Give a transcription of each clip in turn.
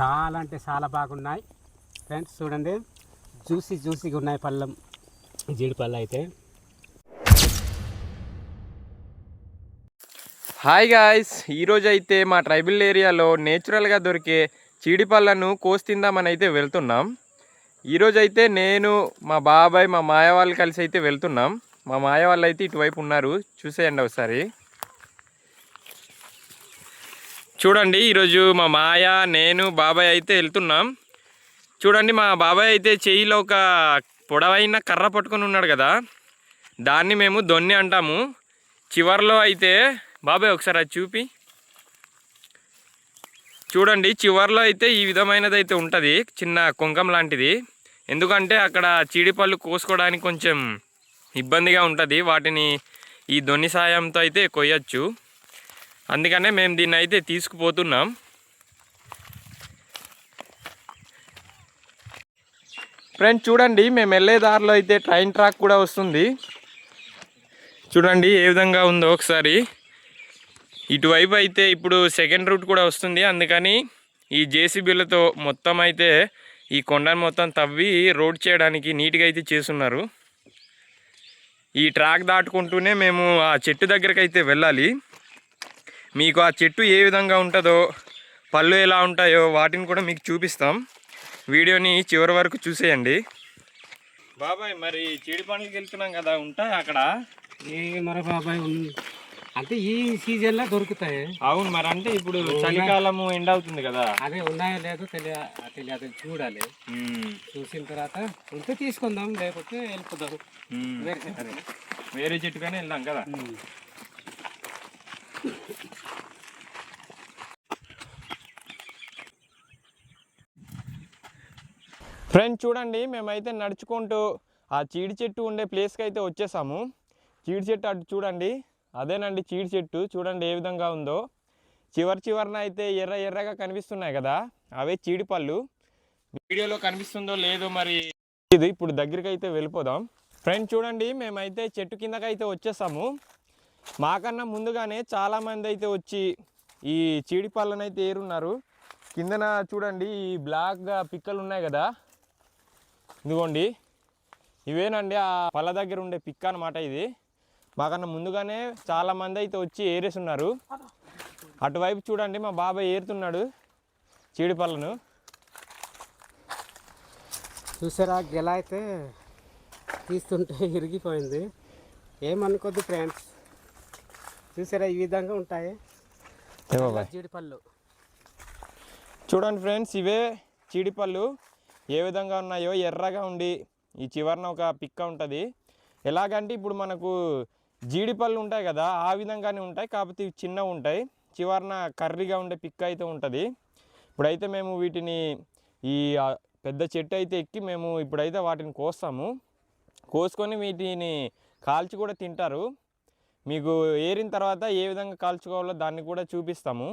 చాలా అంటే చాలా బాగున్నాయి. ఫ్రెండ్స్ చూడండి. జ్యూసీ జ్యూసీగా ఉన్నాయి పళ్ళం. జీడిపళ్ళు అయితే. హాయ్ గాయ్స్ ఈరోజు అయితే మా ట్రైబల్ ఏరియాలో నేచురల్గా దొరికే చీడిపళ్ళను కోస్తిందామని అయితే వెళ్తున్నాం. ఈరోజు అయితే నేను మా బాబాయ్ మా మాయ వాళ్ళు కలిసి అయితే వెళ్తున్నాం. మా మాయ వాళ్ళు అయితే ఇటువైపు ఉన్నారు. చూసేయండి ఒకసారి. చూడండి ఈరోజు మా మాయ నేను బాబాయ్ అయితే వెళ్తున్నాం. చూడండి మా బాబాయ్ అయితే చేయిలో ఒక పొడవైన కర్ర పట్టుకొని ఉన్నాడు కదా. దాన్ని మేము దొన్ని అంటాము. చివర్లో అయితే బాబాయ్ ఒకసారి అది చూపి. చూడండి చివర్లో అయితే ఈ విధమైనది అయితే ఉంటుంది చిన్న కుంకం లాంటిది. ఎందుకంటే అక్కడ చీడిపళ్ళు కోసుకోవడానికి కొంచెం ఇబ్బందిగా ఉంటుంది వాటిని ఈ దొన్ని సాయంతో అయితే కొయ్యచ్చు. అందుకనే మేము దీన్ని అయితే తీసుకుపోతున్నాం. ఫ్రెండ్స్ చూడండి మేము వెళ్ళే దారిలో అయితే ట్రైన్ ట్రాక్ కూడా వస్తుంది. చూడండి ఏ విధంగా ఉందో ఒకసారి. ఇటువైపు అయితే ఇప్పుడు సెకండ్ రూట్ కూడా వస్తుంది. అందుకని ఈ జేసీబీలతో మొత్తం అయితే ఈ కొండను మొత్తం తవ్వి రోడ్ చేయడానికి నీట్గా అయితే చేస్తున్నారు. ఈ ట్రాక్ దాటుకుంటూనే మేము ఆ చెట్టు దగ్గరికి అయితే వెళ్ళాలి. మీకు ఆ చెట్టు ఏ విధంగా ఉంటుందో పళ్ళు ఎలా ఉంటాయో వాటిని కూడా మీకు చూపిస్తాం. వీడియోని చివరి వరకు చూసేయండి. బాబాయ్ మరి చీడి పండ్లకి వెళ్తున్నాం కదా ఉంటాయి అక్కడ? ఈ మరో బాబాయ్ ఉంది అంటే ఈ సీజన్లో దొరుకుతాయి. అవును మరి అంటే ఇప్పుడు చలికాలము ఎండ అవుతుంది కదా. అదే ఉన్నాయో లేదో తెలియ తెలియదు చూడాలి. చూసిన తర్వాత ఉంటే తీసుకుందాం లేకపోతే వెళ్ళిపోదాం. ఉమ్. వేరే చెట్టు. వేరే చెట్టుకనే వెళ్దాం కదా. ఫ్రెండ్ చూడండి మేమైతే నడుచుకుంటూ ఆ చీడి చెట్టు ఉండే ప్లేస్కి అయితే వచ్చేసాము. చీడి చెట్టు అటు చూడండి అదేనండి చీడి చెట్టు. చూడండి ఏ విధంగా ఉందో. చివరి చివరన అయితే ఎర్ర ఎర్రగా కనిపిస్తున్నాయి కదా అవే చీడిపళ్ళు వీడియోలో కనిపిస్తుందో లేదో మరి ఇది ఇప్పుడు దగ్గరికి అయితే వెళ్ళిపోదాం. ఫ్రెండ్ చూడండి మేమైతే చెట్టు కిందకైతే వచ్చేసాము. మాకన్నా ముందుగానే చాలామంది అయితే వచ్చి ఈ చీడి పళ్ళనైతే అయితే ఏరున్నారు. కిందన చూడండి ఈ బ్లాక్గా పిక్కలు ఉన్నాయి కదా. ఇదిగోండి. ఇవేనండి ఆ పళ్ళ దగ్గర ఉండే పిక్క అనమాట ఇది. మాకన్నా ముందుగానే చాలామంది అయితే వచ్చి ఏరేస్తున్నారు అటువైపు చూడండి మా బాబాయ్ ఏరుతున్నాడు చీడి పళ్ళను చూసారా గెల అయితే తీస్తుంటే ఇరిగిపోయింది. ఏమనుకోద్దు ఫ్రెండ్స్. చూసారా ఈ విధంగా ఉంటాయి? ఏ బాబాయ్. జీడి పళ్ళు చూడండి ఫ్రెండ్స్ ఇవే చీడిపళ్ళు ఏ విధంగా ఉన్నాయో ఎర్రగా ఉండి ఈ చివరన ఒక పిక్క ఉంటుంది. ఎలాగంటే ఇప్పుడు మనకు జీడిపళ్ళు ఉంటాయి కదా ఆ విధంగానే ఉంటాయి. కాకపోతే ఇవి చిన్నగా ఉంటాయి. చివరన కర్రీగా ఉండే పిక్క అయితే ఉంటుంది. ఇప్పుడైతే మేము వీటిని ఈ పెద్ద చెట్టు అయితే ఎక్కి మేము ఇప్పుడైతే వాటిని కోస్తాము. కోసుకొని వీటిని కాల్చి కూడా తింటారు. మీకు ఏరిన తర్వాత ఏ విధంగా కాల్చుకోవాలో దాన్ని కూడా చూపిస్తాము.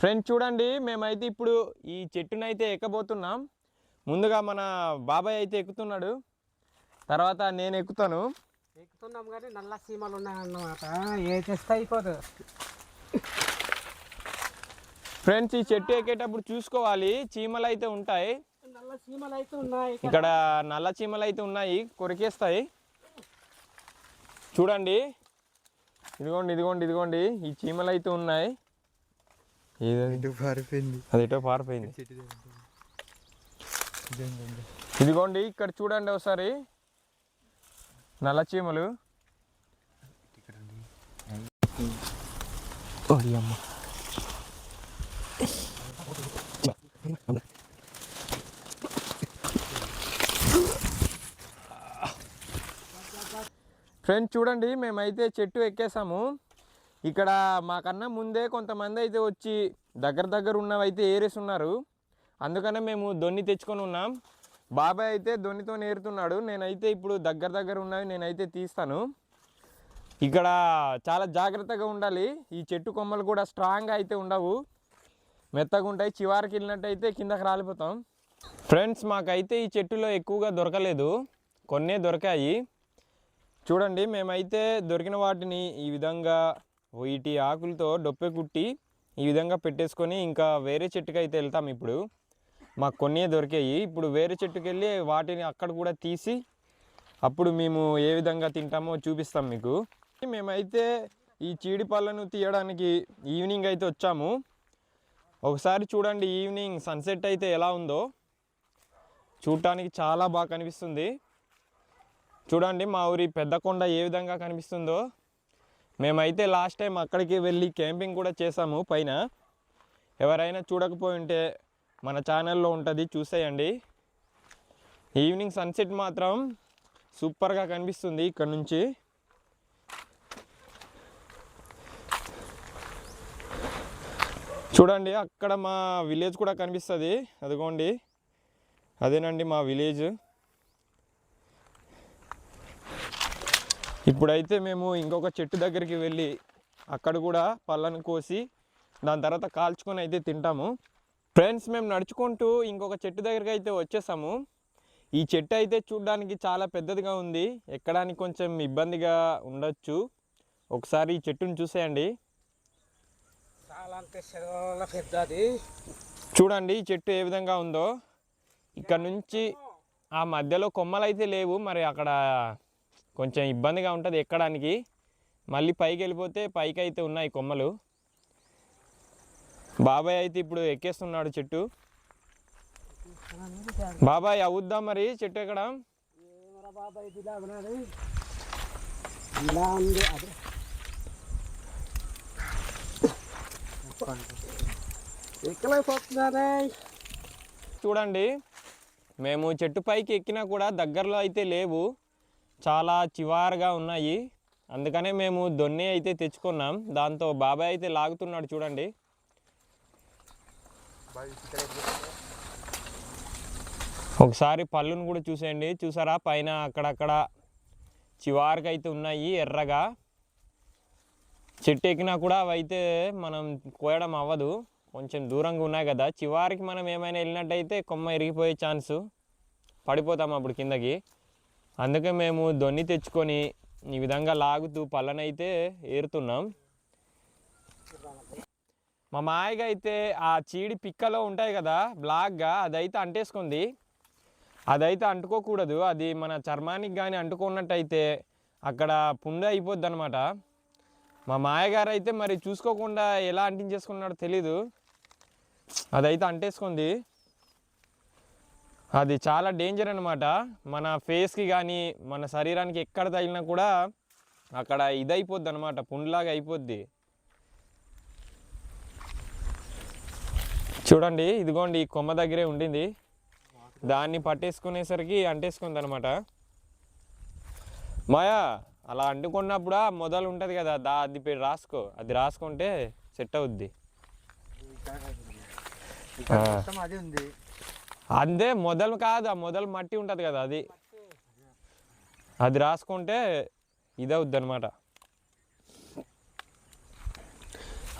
ఫ్రెండ్స్ చూడండి మేమైతే ఇప్పుడు ఈ చెట్టునైతే అయితే ఎక్కబోతున్నాం. ముందుగా మన బాబాయ్ అయితే ఎక్కుతున్నాడు. తర్వాత నేను ఎక్కుతాను. ఎక్కుతున్నాం కానీ నల్ల సీమలు ఉన్నాయన్నమాట. ఏ చేస్తే అయిపోదు. ఫ్రెండ్స్ ఈ చెట్టు ఎక్కేటప్పుడు చూసుకోవాలి. చీమలు అయితే ఉంటాయి. ఇక్కడ. నల్ల చీమలు అయితే ఉన్నాయి కొరికేస్తాయి. చూడండి. ఇదిగోండి ఇదిగోండి ఇదిగోండి. ఈ చీమలు అయితే ఉన్నాయి? పారిపోయింది. అది ఎటో పారిపోయింది. ఇదిగోండి ఇక్కడ చూడండి ఒకసారి. నల్ల చీమలు. అమ్మ. ఫ్రెండ్స్ చూడండి మేమైతే చెట్టు ఎక్కేసాము. ఇక్కడ మాకన్నా ముందే కొంతమంది అయితే వచ్చి దగ్గర దగ్గర ఉన్నవి అయితే ఏరేస్తున్నారు అందుకనే మేము దొన్ని తెచ్చుకొని ఉన్నాం. బాబాయ్ అయితే దొన్నితో ఏరుతున్నాడు నేనైతే ఇప్పుడు దగ్గర దగ్గర ఉన్నవి నేనైతే తీస్తాను. ఇక్కడ చాలా జాగ్రత్తగా ఉండాలి. ఈ చెట్టు కొమ్మలు కూడా స్ట్రాంగ్గా అయితే ఉండవు. మెత్తగా ఉంటాయి. చివరికి వెళ్ళినట్టయితే కిందకి రాలిపోతాం. ఫ్రెండ్స్ మాకైతే ఈ చెట్టులో ఎక్కువగా దొరకలేదు. కొన్నే దొరికాయి. చూడండి మేమైతే దొరికిన వాటిని ఈ విధంగా వీటి ఆకులతో డొప్పె కుట్టి ఈ విధంగా పెట్టేసుకొని ఇంకా వేరే చెట్టుకి అయితే వెళ్తాం ఇప్పుడు. మాకు కొన్ని దొరికాయి. ఇప్పుడు వేరే చెట్టుకి వెళ్ళి వాటిని అక్కడ కూడా తీసి అప్పుడు మేము ఏ విధంగా తింటామో చూపిస్తాం మీకు. మేమైతే ఈ చీడి పళ్ళను తీయడానికి ఈవినింగ్ అయితే వచ్చాము. ఒకసారి చూడండి ఈవినింగ్ సన్సెట్ అయితే ఎలా ఉందో. చూడటానికి చాలా బాగా కనిపిస్తుంది. చూడండి మా ఊరి పెద్ద కొండ ఏ విధంగా కనిపిస్తుందో. మేమైతే లాస్ట్ టైం అక్కడికి వెళ్ళి క్యాంపింగ్ కూడా చేసాము పైన. ఎవరైనా చూడకపోయి ఉంటే మన ఛానల్లో ఉంటుంది చూసేయండి. ఈవినింగ్ సన్సెట్ మాత్రం సూపర్గా కనిపిస్తుంది ఇక్కడ నుంచి. చూడండి అక్కడ మా విలేజ్ కూడా కనిపిస్తుంది అదిగోండి. అదేనండి మా విలేజ్ ఇప్పుడైతే మేము ఇంకొక చెట్టు దగ్గరికి వెళ్ళి అక్కడ కూడా పళ్ళను కోసి దాని తర్వాత కాల్చుకొని అయితే తింటాము. ఫ్రెండ్స్ మేము నడుచుకుంటూ ఇంకొక చెట్టు దగ్గరికి అయితే వచ్చేసాము. ఈ చెట్టు అయితే చూడడానికి చాలా పెద్దదిగా ఉంది. ఎక్కడానికి కొంచెం ఇబ్బందిగా ఉండొచ్చు. ఒకసారి ఈ చెట్టుని చూసేయండి. చాలా అంటే చాలా పెద్దది. చూడండి ఈ చెట్టు ఏ విధంగా ఉందో. ఇక్కడ నుంచి ఆ మధ్యలో కొమ్మలు అయితే లేవు మరి అక్కడ కొంచెం ఇబ్బందిగా ఉంటుంది ఎక్కడానికి. మళ్ళీ పైకి వెళ్ళిపోతే పైకి అయితే ఉన్నాయి కొమ్మలు. బాబాయ్ అయితే ఇప్పుడు ఎక్కేస్తున్నాడు చెట్టు. బాబాయ్ అవుద్దా మరి చెట్టు ఎక్కడం? చూడండి మేము చెట్టు పైకి ఎక్కినా కూడా దగ్గరలో అయితే లేవు. చాలా చివారుగా ఉన్నాయి. అందుకనే మేము దొన్ని అయితే తెచ్చుకున్నాం. దాంతో బాబాయ్ అయితే లాగుతున్నాడు చూడండి. ఒకసారి పళ్ళును కూడా చూసేయండి. చూసారా? పైన అక్కడక్కడ చివారుగా అయితే ఉన్నాయి ఎర్రగా. చెట్టు ఎక్కినా కూడా అవి అయితే మనం కోయడం అవ్వదు. కొంచెం దూరంగా ఉన్నాయి కదా. చివరికి మనం ఏమైనా వెళ్ళినట్టయితే కొమ్మ ఇరిగిపోయే ఛాన్సు. పడిపోతాం అప్పుడు కిందకి. అందుకే మేము దొన్ని తెచ్చుకొని ఈ విధంగా లాగుతూ పళ్ళనైతే ఏరుతున్నాం. మా మాయగా అయితే ఆ చీడి పిక్కలో ఉంటాయి కదా బ్లాక్గా అదైతే అంటేసుకుంది. అదైతే అంటుకోకూడదు అది మన చర్మానికి కానీ అంటుకున్నట్టయితే అక్కడ పుండు అయిపోద్ది అనమాట మా మాయగారు అయితే మరి చూసుకోకుండా ఎలా అంటించేసుకున్నాడో తెలీదు. అదైతే అంటేసుకుంది. అది చాలా డేంజర్ అనమాట మన ఫేస్కి కానీ మన శరీరానికి ఎక్కడ తగిలినా కూడా అక్కడ ఇదైపోద్ది అనమాట పుండ్లాగా అయిపోద్ది. చూడండి ఇదిగోండి ఈ కొమ్మ దగ్గరే ఉండింది. దాన్ని పట్టేసుకునేసరికి అంటేసుకుంది అనమాట మాయా అలా అంటుకున్నప్పుడు మొదలు ఉంటుంది కదా దా అది రాసుకో. అది రాసుకుంటే సెట్ అవుద్ది. ఉంది. అంతే మొదలు కాదు ఆ మొదలు మట్టి ఉంటుంది కదా అది. అది రాసుకుంటే ఇదవుద్ది అనమాట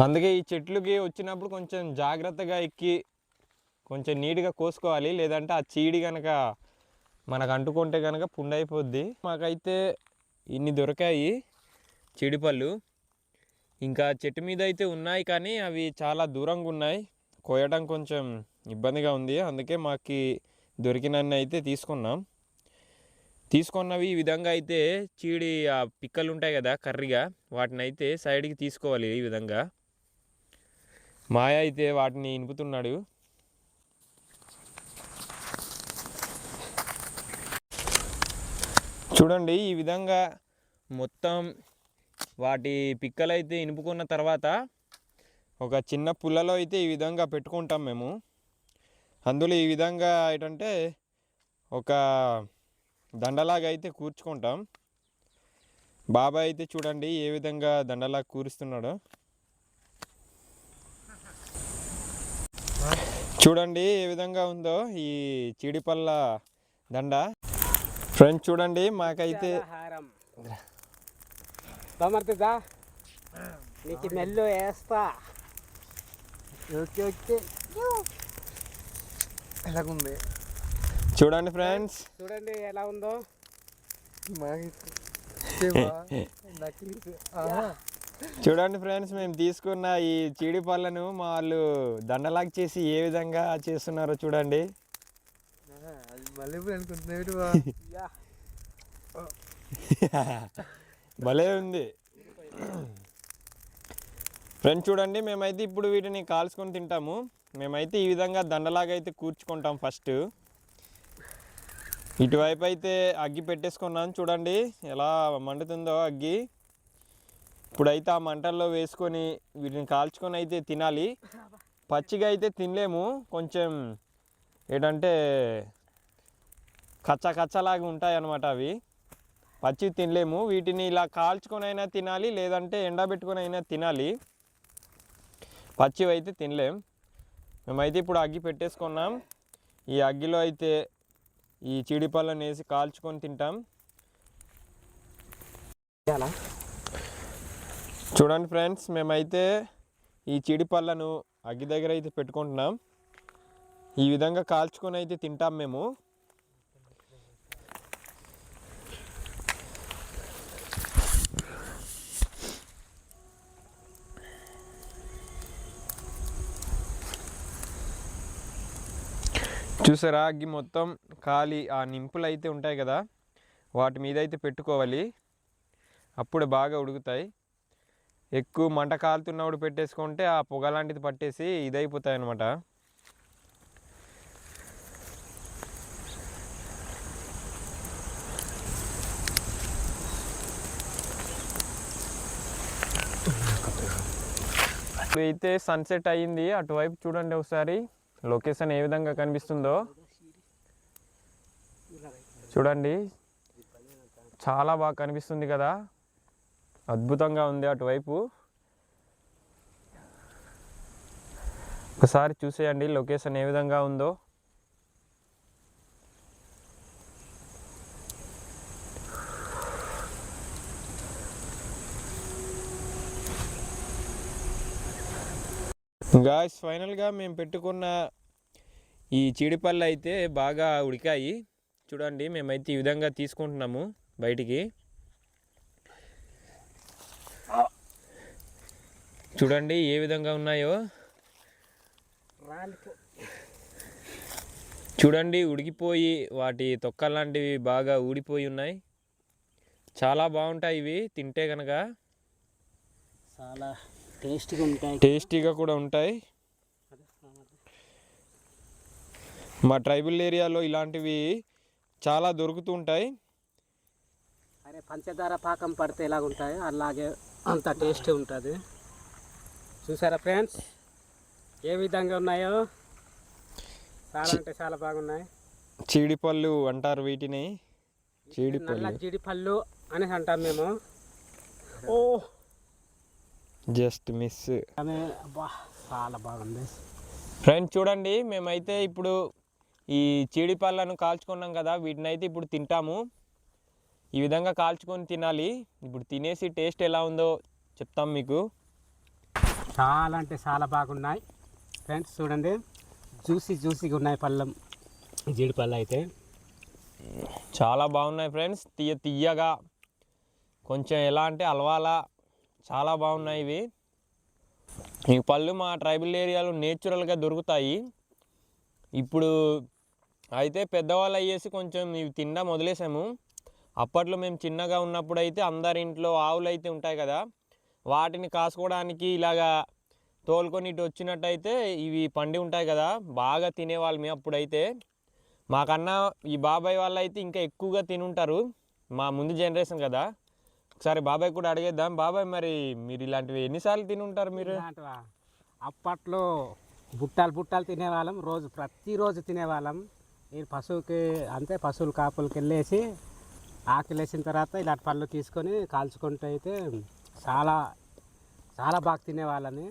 అందుకే ఈ చెట్లుకి వచ్చినప్పుడు కొంచెం జాగ్రత్తగా ఎక్కి కొంచెం నీట్గా కోసుకోవాలి. లేదంటే ఆ చీడి కనుక మనకు అంటుకుంటే కనుక పుండైపోద్ది. మాకైతే ఇన్ని దొరికాయి చెడిపళ్ళు ఇంకా చెట్టు మీద అయితే ఉన్నాయి కానీ అవి చాలా దూరంగా ఉన్నాయి. కోయడం కొంచెం ఇబ్బందిగా ఉంది. అందుకే మాకు దొరికినన్ని అయితే తీసుకున్నాం. తీసుకున్నవి ఈ విధంగా అయితే చీడి ఆ పిక్కలు ఉంటాయి కదా కర్రీగా వాటిని అయితే సైడ్కి తీసుకోవాలి ఈ విధంగా. మాయ అయితే వాటిని ఇనుపుతున్నాడు. చూడండి ఈ విధంగా మొత్తం వాటి పిక్కలు అయితే ఇనుపుకున్న తర్వాత ఒక చిన్న పుల్లలో అయితే ఈ విధంగా పెట్టుకుంటాం మేము. అందులో ఈ విధంగా ఏంటంటే ఒక దండలాగా అయితే కూర్చుకుంటాం. బాబాయ్ అయితే చూడండి ఏ విధంగా దండలాగా కూరుస్తున్నాడో. చూడండి ఏ విధంగా ఉందో ఈ చీడిపల్ల దండ. ఫ్రెండ్స్ చూడండి మాకైతే నీకు మెల్లు వేస్తా. Okay okay. ఎలాగుంది? చూడండి ఫ్రెండ్స్. చూడండి ఎలా ఉందో. చూడండి ఫ్రెండ్స్ మేము తీసుకున్న ఈ చీడి పళ్ళను మా వాళ్ళు దండలాగా చేసి ఏ విధంగా చేస్తున్నారో చూడండి. భలే ఉంది. ఫ్రెండ్స్ చూడండి మేమైతే ఇప్పుడు వీటిని కాల్చుకొని తింటాము. మేమైతే ఈ విధంగా దండలాగా అయితే కూర్చుకుంటాం ఫస్ట్ ఇటువైపు అయితే అగ్గి పెట్టేసుకున్నాను చూడండి ఎలా మండుతుందో అగ్గి. ఇప్పుడైతే ఆ మంటల్లో వేసుకొని వీటిని కాల్చుకొని అయితే తినాలి. పచ్చిగా అయితే తినలేము కొంచెం ఏంటంటే కచ్చా కచ్చలాగా ఉంటాయి అన్నమాట అవి. పచ్చి తినలేము వీటిని ఇలా కాల్చుకొని అయినా తినాలి లేదంటే ఎండబెట్టుకొని అయినా తినాలి. పచ్చివి అయితే తినలేం. మేమైతే ఇప్పుడు అగ్గి పెట్టేసుకున్నాం. ఈ అగ్గిలో అయితే ఈ చీడిపళ్ళని వేసి కాల్చుకొని తింటాం. చూడండి ఫ్రెండ్స్ మేమైతే ఈ చీడిపళ్ళను అగ్గి దగ్గర అయితే పెట్టుకుంటున్నాం. ఈ విధంగా కాల్చుకొని అయితే తింటాం మేము. చూసారా? అగ్గి మొత్తం ఖాళీ ఆ నింపులు అయితే ఉంటాయి కదా? వాటి మీద అయితే పెట్టుకోవాలి. అప్పుడు బాగా ఉడుకుతాయి. ఎక్కువ మంట కాలుతున్నప్పుడు పెట్టేసుకుంటే ఆ పొగ లాంటిది పట్టేసి ఇదైపోతాయి అనమాట అయితే సన్సెట్ అయ్యింది. అటువైపు చూడండి ఒకసారి. లొకేషన్ ఏ విధంగా కనిపిస్తుందో చూడండి. చాలా బాగా కనిపిస్తుంది కదా. అద్భుతంగా ఉంది అటువైపు. ఒకసారి చూసేయండి లొకేషన్ ఏ విధంగా ఉందో. గాయస్ ఫైనల్గా మేము పెట్టుకున్న ఈ చీడిపళ్ళు అయితే బాగా ఉడికాయి. చూడండి మేమైతే ఈ విధంగా తీసుకుంటున్నాము బయటికి. చూడండి ఏ విధంగా ఉన్నాయో. చూడండి ఉడికిపోయి వాటి తొక్కలాంటివి బాగా ఊడిపోయి ఉన్నాయి. చాలా బాగుంటాయి ఇవి తింటే కనుక చాలా టేస్ట్గా ఉంటాయి టేస్టీగా కూడా ఉంటాయి. మా ట్రైబల్ ఏరియాలో ఇలాంటివి చాలా దొరుకుతూ ఉంటాయి. అరే పంచదార పాకం పడితే ఎలాగ ఉంటాయో అలాగే అంత టేస్ట్ ఉంటుంది. చూసారా ఫ్రెండ్స్? ఏ విధంగా ఉన్నాయో? చాలా అంటే చాలా బాగున్నాయి. చీడిపళ్ళు అంటారు వీటిని. చీడిపళ్ళు. జీడిపళ్ళు అనేసి అంటాం మేము. Oh just miss. చాలా బాగుంది. ఫ్రెండ్స్ చూడండి మేమైతే ఇప్పుడు ఈ చీడిపళ్ళను కాల్చుకున్నాం కదా వీటిని అయితే ఇప్పుడు తింటాము. ఈ విధంగా కాల్చుకొని తినాలి. ఇప్పుడు తినేసి టేస్ట్ ఎలా ఉందో చెప్తాం మీకు. చాలా అంటే చాలా బాగున్నాయి. ఫ్రెండ్స్ చూడండి జ్యూసీ జ్యూసీగా ఉన్నాయి పళ్ళం. జీడిపళ్ళు అయితే. చాలా బాగున్నాయి ఫ్రెండ్స్ తీయ తీయగా కొంచెం ఎలా అంటే అలవాలా చాలా బాగున్నాయి ఇవి. ఈ పళ్ళు మా ట్రైబల్ ఏరియాలో నేచురల్గా దొరుకుతాయి. ఇప్పుడు అయితే పెద్దవాళ్ళు అయ్యేసి కొంచెం ఇవి తినడం వదిలేసాము. అప్పట్లో మేము చిన్నగా ఉన్నప్పుడు అయితే అందరి ఇంట్లో ఆవులు అయితే ఉంటాయి కదా వాటిని కాసుకోవడానికి ఇలాగా తోలుకొని ఇటు వచ్చినట్టయితే ఇవి పండి ఉంటాయి కదా బాగా తినేవాళ్ళం అప్పుడైతే. మాకన్నా ఈ బాబాయ్ వాళ్ళు అయితే ఇంకా ఎక్కువగా తినుంటారు మా ముందు జనరేషన్ కదా. ఒకసారి బాబాయ్ కూడా అడిగేద్దాం. బాబాయ్ మరి మీరు ఇలాంటివి ఎన్నిసార్లు తినుంటారు మీరు? ఇలాంటివా? అప్పట్లో బుట్టాలు బుట్టాలు తినేవాళ్ళం. రోజు ప్రతిరోజు తినేవాళ్ళం. ఈ పశువుకి అంతే పశువులు కాపులకి వెళ్ళేసి ఆకలి వేసిన తర్వాత ఇలాంటి పళ్ళు తీసుకొని కాల్చుకుంటూ అయితే చాలా చాలా బాగా తినేవాళ్ళని.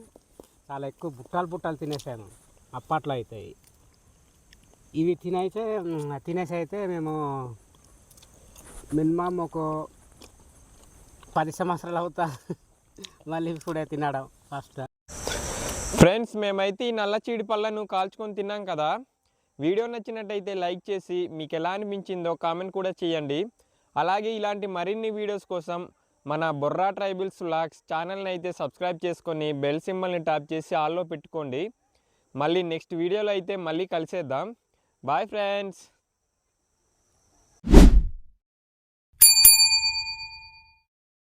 చాలా ఎక్కువ బుట్టాలు బుట్టాలు తినేసాను అప్పట్లో అయితే. ఇవి తినైతే మ్, తినేసి అయితే మేము మినిమం ఒక పది సంవత్సరాలు అవుతా. మళ్ళీ ఇప్పుడే తినడం ఫస్ట్. ఫ్రెండ్స్ మేమైతే ఈ నల్ల చీడి పళ్ళను కాల్చుకొని తిన్నాం కదా. వీడియో నచ్చినట్టయితే లైక్ చేసి మీకు ఎలా అనిపించిందో కామెంట్ కూడా చేయండి. అలాగే ఇలాంటి మరిన్ని వీడియోస్ కోసం మన బొర్రా ట్రైబుల్స్ లాక్స్ ఛానల్ని అయితే సబ్స్క్రైబ్ చేసుకొని బెల్ సింబల్ని ట్యాప్ చేసి ఆల్లో పెట్టుకోండి. మళ్ళీ నెక్స్ట్ వీడియోలో అయితే మళ్ళీ కలిసేద్దాం. Bye friends.